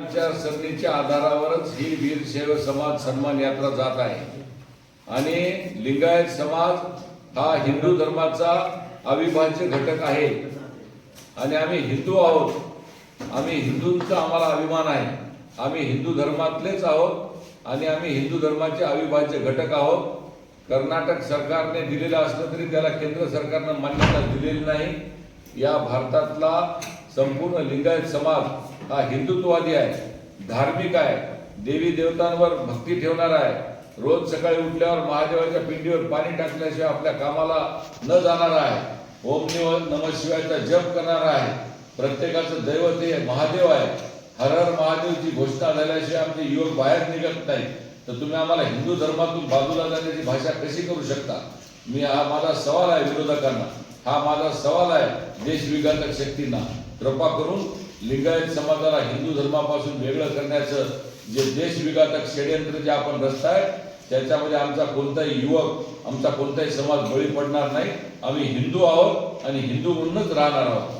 विचारसरणीच्या आधारावरच ही वीरशैव समाज सन्मान यात्रा जात आहे. आणि लिंगायत समाज हा हिंदू धर्माचा अविभाज्य घटक आहे. आणि आम्ही हिंदू आहोत. आम्ही हिंदूंचा आम्हाला अभिमान आहे. आम्ही हिंदू धर्मातलेच आहोत. आणि आम्ही हिंदू धर्माचे अविभाज्य घटक आहोत. कर्नाटक सरकारने दिलेलं असलं तरी त्याला केंद्र सरकारनं मान्यता दिलेली नाही. या भारतातला संपूर्ण लिंगायत समाज हा हिंदुत्ववादी आहे धार्मिक आहे देवी देवतांवर भक्ती ठेवणारा आहे. रोज सकाळी उठल्यावर महादेवाच्या पिंडीवर पाणी टाकल्याशिवाय आपल्या कामाला न जाणारा आहे. ओम नम शिवायचा जप करणारा आहे. प्रत्येकाचं दैवत हे महादेव आहे. हर हर महादेवची घोषणा झाल्याशिवाय आमचे युवक बाहेर निघत नाही तर तुम्ही आम्हाला हिंदू धर्मातून बाजूला जाण्याची भाषा कशी करू शकता? मी हा माझा सवाल आहे विरोधकांना. हा माझा सवाल आहे देशविघातक शक्तींना. कृपा करून लिंगायत समाजाला हिंदू धर्मापासून वेगळं करण्याचं जे देशविघातक षडयंत्र जे आपण रचताय त्याच्यामध्ये आमचा कोणताही युवक आमचा कोणताही समाज बळी पडणार नाही. आम्ही हिंदू आहोत आणि हिंदू म्हणूनच राहणार आहोत.